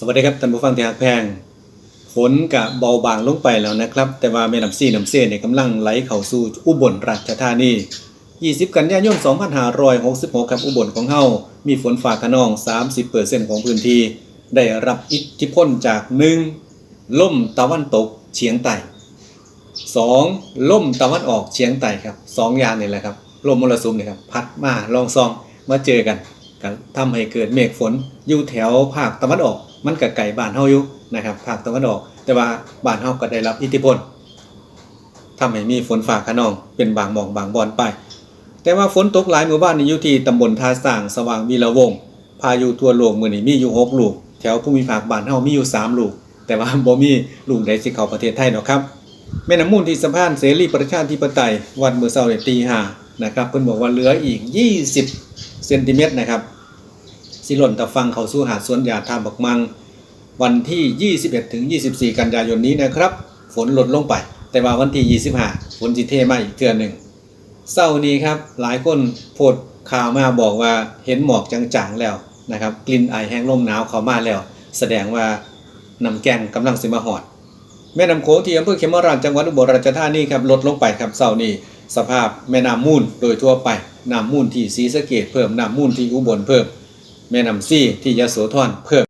สวัสดีครับท่านผู้ฟังที่ฮักแพงฝนกะเบาบางลงไปแล้วนะครับ แต่ว่าแม่น้ำซีน้ำเซเนี่ยกำลังไหลเข้าสู่อุบลราชธานี 20 กันยายน 2566 ครับอุบลของเฮามีฝนฟ้าขนอง 30%ของพื้นที่ ได้รับอิทธิพลจาก 1. ล่มตะวันตกเฉียงใต้ 2. ล่มตะวันออกเฉียงใต้ครับสองย่างนี่แหละครับลมมรสุมเนี่ยครับพัดมาลองซองมาเจอกันกทำให้เกิดเมฆฝนอยู่แถวภาคตะวันออก มันก็ไกลบ้านเฮาอยู่นะครับภาคตะวันออก แต่ว่าบ้านเฮาก็ได้รับอิทธิพลทำให้มีฝนฟ้าขนอง เป็นบางหม่องบางบอนไป แต่ว่าฝนตกหลายหมู่บ้านนี่อยู่ที่ตำบลท่าสร้างสว่างวีระวงพายุทั่วโลกมือนี้มีอยู่หกลูก แถวภูมิภาคบ้านเฮามีอยู่สามลูก แต่ว่าบ่มีลูกใดสิเข้าประเทศไทยเนาะครับแม่น้ำมูลที่สะพานเสรีประชาธิปไตยวันเมื่อเช้าเนี่ยตีห้านะครับเพิ่นบอกว่าเหลืออีก 20 เซนติเมตรนะครับ สิหล่นตะฟังเขาสู่หาดสวนยาทาบักมัง วันที่ 21ถึง24 กันยายนนี้นะครับ ฝนลดลงไป แต่ว่าวันที่ 25 ฝนสิเทมาอีกเทื่อหนึ่งเศร้านี้ครับ หลายคนโพดข่าวมาบอกว่าเห็นหมอกจางๆแล้วนะครับ กลิ่นไอแห้งลมหนาวเข้ามาแล้ว แสดงว่าน้ำแกงกำลังสิมาหอด แม่น้ำโขงที่อำเภอเขมราชจังหวัดอุบลราชธานีครับลดลงไปครับเสาร์นี้สภาพแม่น้ำมูลโดยทั่วไปน้ำมูลที่ศรีสะเกดเพิ่มน้ำมูลที่อุบลเพิ่ม แม่น้ำซี่ที่ยโสธรเพิ่ม